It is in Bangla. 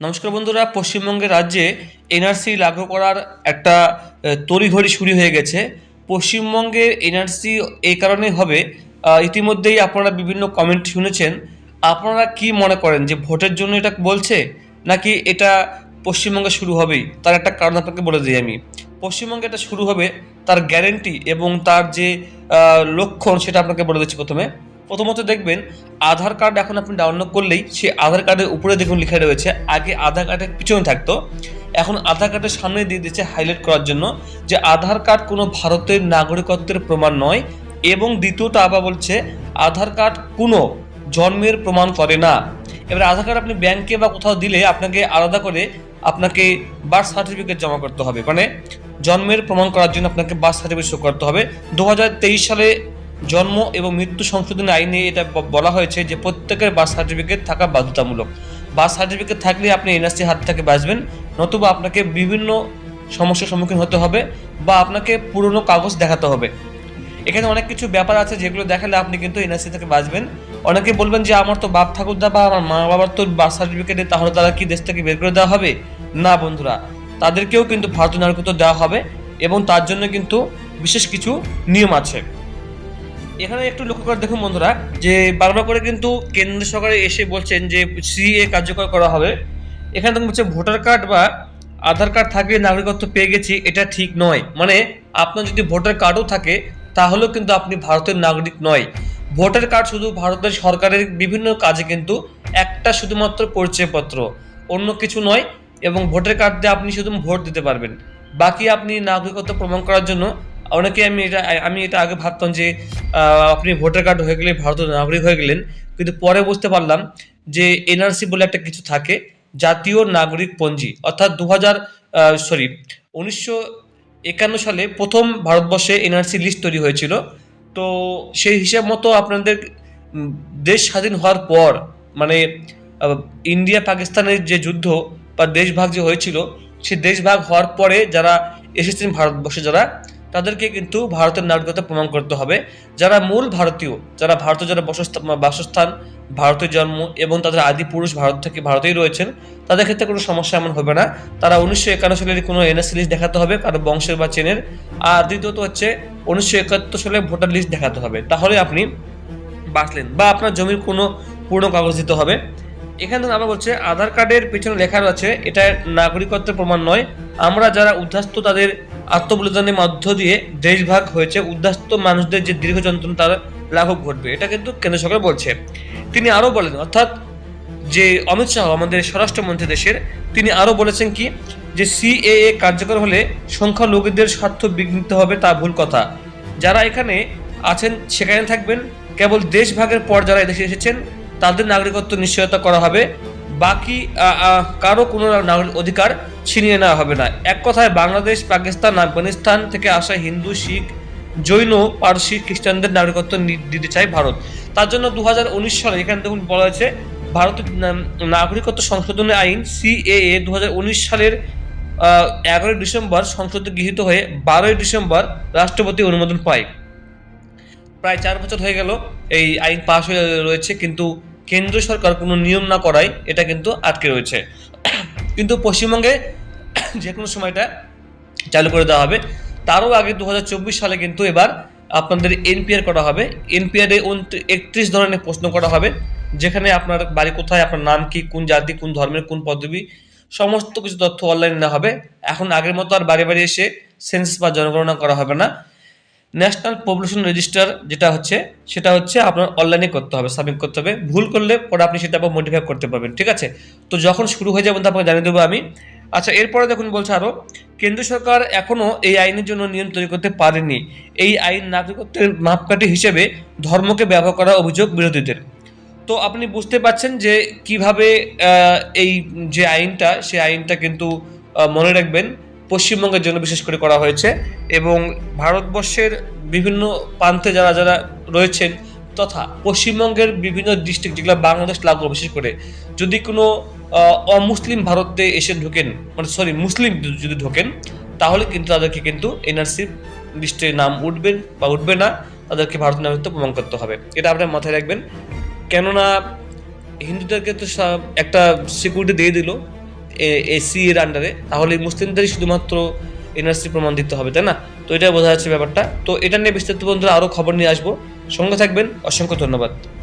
নমস্কার বন্ধুরা, পশ্চিমবঙ্গের রাজ্যে এনআরসি লাগু করার একটা তড়িঘড়ি শুরু হয়ে গেছে। পশ্চিমবঙ্গের এনআরসি এই কারণে হবে ইতিমধ্যেই আপনারা বিভিন্ন কমেন্ট শুনেছেন। আপনারা কি মনে করেন যে ভোটের জন্য এটা বলছে, নাকি এটা পশ্চিমবঙ্গে শুরু হবেই? তার একটা কারণ আপনাকে বলে দিই আমি। পশ্চিমবঙ্গে এটা শুরু হবে তার গ্যারেন্টি এবং তার যে লক্ষণ সেটা আপনাকে বলে দিচ্ছি প্রথমে। প্রথমত দেখবেন, আধার কার্ড এখন আপনি ডাউনলোড করলেই সে আধার কার্ডের উপরে দেখুন লেখা রয়েছে, আগে আধার কার্ডের পিছনে থাকতো। এখন আধার কার্ডের সামনে দিয়ে দিচ্ছে হাইলাইট করার জন্য, যে আধার কার্ড কোনো ভারতের নাগরিকত্বের প্রমাণ নয় এবং দ্বিতীয়টা আবার বলছে, আধার কার্ড কোনো জন্মের প্রমাণ করে না। এবার আধার কার্ড আপনি ব্যাংকে বা কোথাও দিলে আপনাকে আলাদা করে আপনাকে বার্থ সার্টিফিকেট জমা করতে হবে। মানে জন্মের প্রমাণ করার জন্য আপনাকে বার্থ সার্টিফিকেট শো করতে হবে। দু হাজার তেইশ সালে জন্ম এবং মৃত্যু সংশোধনী আইনে এটা বলা হয়েছে যে প্রত্যেকের বার্থ সার্টিফিকেট থাকা বাধ্যতামূলক। বার্থ সার্টিফিকেট থাকলে আপনি এনআরসি হাত থেকে বাঁচবেন, নতুবা আপনাকে বিভিন্ন সমস্যার সম্মুখীন হতে হবে বা আপনাকে পুরনো কাগজ দেখাতে হবে। এখানে অনেক কিছু ব্যাপার আছে যেগুলো দেখালে আপনি কিন্তু এনআরসি থেকে বাঁচবেন। অনেকে বলবেন যে, আমার তো বাপ ঠাকুরদা বা আমার মা বাবার তো বার্থ সার্টিফিকেটে তাহলে তারা কি দেশ থেকে বের করে দেওয়া হবে? না বন্ধুরা, তাদেরকেও কিন্তু ভারতীয় নাগরিকত্ব দেওয়া হবে এবং তার জন্য কিন্তু বিশেষ কিছু নিয়ম আছে। এখানে একটু লক্ষ্য করে দেখুন বন্ধুরা, যে বারবার করে কিন্তু কেন্দ্র সরকারে এসে বলছেন যে সিএ কার্যকর করা হবে। এখানে দেখুন হচ্ছে ভোটার কার্ড বা আধার কার্ড থাকলে নাগরিকত্ব পেয়ে গেছি, এটা ঠিক নয়। মানে আপনার যদি ভোটার কার্ডও থাকে, তাহলেও কিন্তু আপনি ভারতের নাগরিক নয়। ভোটার কার্ড শুধু ভারতের সরকারের বিভিন্ন কাজে কিন্তু একটা শুধুমাত্র পরিচয়পত্র, অন্য কিছু নয়। এবং ভোটার কার্ড দিয়ে আপনি শুধু ভোট দিতে পারবেন। বাকি আপনি নাগরিকত্ব প্রমাণ করার জন্য অনেকে আমি এটা আমি এটা আগে ভাবতাম যে আপনি ভোটার কার্ড হয়ে গেলে ভারতের নাগরিক হয়ে গেলেন, কিন্তু পরে বুঝতে পারলাম যে এনআরসি বলে একটা কিছু থাকে, জাতীয় নাগরিক পঞ্জি। অর্থাৎ দু হাজার সরি, উনিশশো একান্ন সালে প্রথম ভারতবর্ষে এনআরসি লিস্ট তৈরি হয়েছিল। তো সেই হিসাব মতো আপনাদের দেশ স্বাধীন হওয়ার পর মানে ইন্ডিয়া, পাকিস্তানের যে যুদ্ধ বা দেশভাগ যে হয়েছিল সেই দেশভাগ হওয়ার পরে যারা এসেছেন ভারতবর্ষে, যারা তাদেরকে কিন্তু ভারতের নাগরিকতা প্রমাণ করতে হবে। যারা মূল ভারতীয়, যারা ভারতে যারা বসস্থান ভারতের জন্ম এবং তাদের আদি পুরুষ ভারত থেকে ভারতেই রয়েছেন, তাদের ক্ষেত্রে কোনো সমস্যা এমন হবে না। তারা উনিশশো একান্ন সালের কোনো এনএসসি লিস্ট দেখাতে হবে কারও বংশের বা চেনের। আর দ্বিতীয়ত হচ্ছে, উনিশশো একাত্তর সালে ভোটার লিস্ট দেখাতে হবে। তাহলে আপনি বাঁচলেন বা আপনার জমির কোনো পুরনো কাগজ দিতে হবে। এখানে আবার বলছে, আধার কার্ডের পেছনে লেখা রয়েছে, এটা নাগরিকত্বের প্রমাণ নয়। আমরা যারা উদ্ধাস্ত তাদের আত্মবলিদানের মধ্য দিয়ে দেশভাগ হয়েছে উদ্ধাস্ত মানুষদের যে দীর্ঘ যন্ত্রণা, তার লাঘব ঘটবে। এটা কিন্তু কেন্দ্র সরকার বলছে। তিনি আরও বলেন, অর্থাৎ যে অমিত শাহ, আমাদের স্বরাষ্ট্রমন্ত্রী দেশের, তিনি আরও বলেছেন কি, যে সিএএ কার্যকর হলে সংখ্যালঘুদের স্বার্থ বিঘ্নিত হবে, তা ভুল কথা। যারা এখানে আছেন, সেখানে থাকবেন। কেবল দেশভাগের পর যারা এদেশে এসেছেন, তাদের নাগরিকত্ব নিশ্চয়তা করা হবে। বাকি কারও কোনো নাগরিক অধিকার ছিনিয়ে নেওয়া হবে না। এক কথায়, বাংলাদেশ, পাকিস্তান, আফগানিস্তান থেকে আসা হিন্দু, শিখ, জৈন, পারসি খ্রিস্টানদের নাগরিকত্ব দিতে চায় ভারত। তার জন্য দু হাজার উনিশ সালে এখানে দেখুন বলা হয়েছে, ভারতের নাগরিকত্ব সংশোধনী আইন সিএএ দু হাজার উনিশ সালের এগারোই ডিসেম্বর সংসদে গৃহীত হয়ে বারোই ডিসেম্বর রাষ্ট্রপতি অনুমোদন পায়। প্রায় চার বছর হয়ে গেল, এই আইন পাশ হয়ে রয়েছে, কিন্তু কেন্দ্র সরকার কোনো নিয়ম না করায় এটা কিন্তু আটকে রয়েছে। কিন্তু পশ্চিমবঙ্গে যে কোনো সময়টা চালু করে দেওয়া হবে। তারও আগে দু হাজার চব্বিশ সালে কিন্তু এবার আপনাদের এনপিআর করা হবে। এনপিআরে একত্রিশ ধরনের প্রশ্ন করা হবে। যেখানে আপনার বাড়ি কোথায়, আপনার নাম কি, কোন জাতি, কোন ধর্মের, কোন পদবি, সমস্ত কিছু তথ্য অনলাইনে নেওয়া হবে। এখন আগের মতো আর বাড়ি বাড়ি এসে সেন্সাস বা জনগণনা করা হবে না। ন্যাশনাল পপুলেশন রেজিস্টার যেটা হচ্ছে, সেটা হচ্ছে আপনার অনলাইনে করতে হবে সাবমিট করতে হবে। ভুল করলে পরে আপনি সেটা আবার মডিফাই করতে পারবেন, ঠিক আছে? তো যখন শুরু হয়ে যাবেন আপনাকে জানিয়ে দেবো আমি। আচ্ছা এরপরে দেখুন বলছে আরও কেন্দ্র সরকার এখনও এই আইনের জন্য নিয়ম তৈরি করতে পারেনি। এই আইন নাগরিকত্বের মাপকাঠি হিসেবে ধর্মকে ব্যবহার করার অভিযোগ বিরোধীদের। তো আপনি বুঝতে পারছেন যে কীভাবে এই যে আইনটা সেই আইনটা কিন্তু মনে রাখবেন পশ্চিমবঙ্গের জন্য বিশেষ করে করা হয়েছে এবং ভারতবর্ষের বিভিন্ন প্রান্তে যারা যারা রয়েছেন তথা পশ্চিমবঙ্গের বিভিন্ন ডিস্ট্রিক্ট যেগুলো বাংলাদেশ লাগু বিশেষ করে যদি কোনো অমুসলিম ভারতে এসে ঢোকেন মানে সরি মুসলিম যদি ঢোকেন, তাহলে কিন্তু তাদেরকে কিন্তু এনআরসি লিস্টে নাম উঠবেন বা উঠবে না, তাদেরকে ভারতীয় নাগরিকত্ব প্রমাণ করতে হবে। এটা আপনার মাথায় রাখবেন। কেননা হিন্দুদেরকে তো সব একটা সিকিউরিটি দিয়ে দিল এসি এর আন্ডারে তাহলে মুসলিমদেরই শুধুমাত্র এনআরসি প্রমাণ দিতে হবে, তাই না? তো এটা বোঝা যাচ্ছে ব্যাপারটা। তো এটা নিয়ে বিস্তারিত বন্ধুরা আরও খবর নিয়ে আসব। সঙ্গে থাকবেন। অসংখ্য ধন্যবাদ।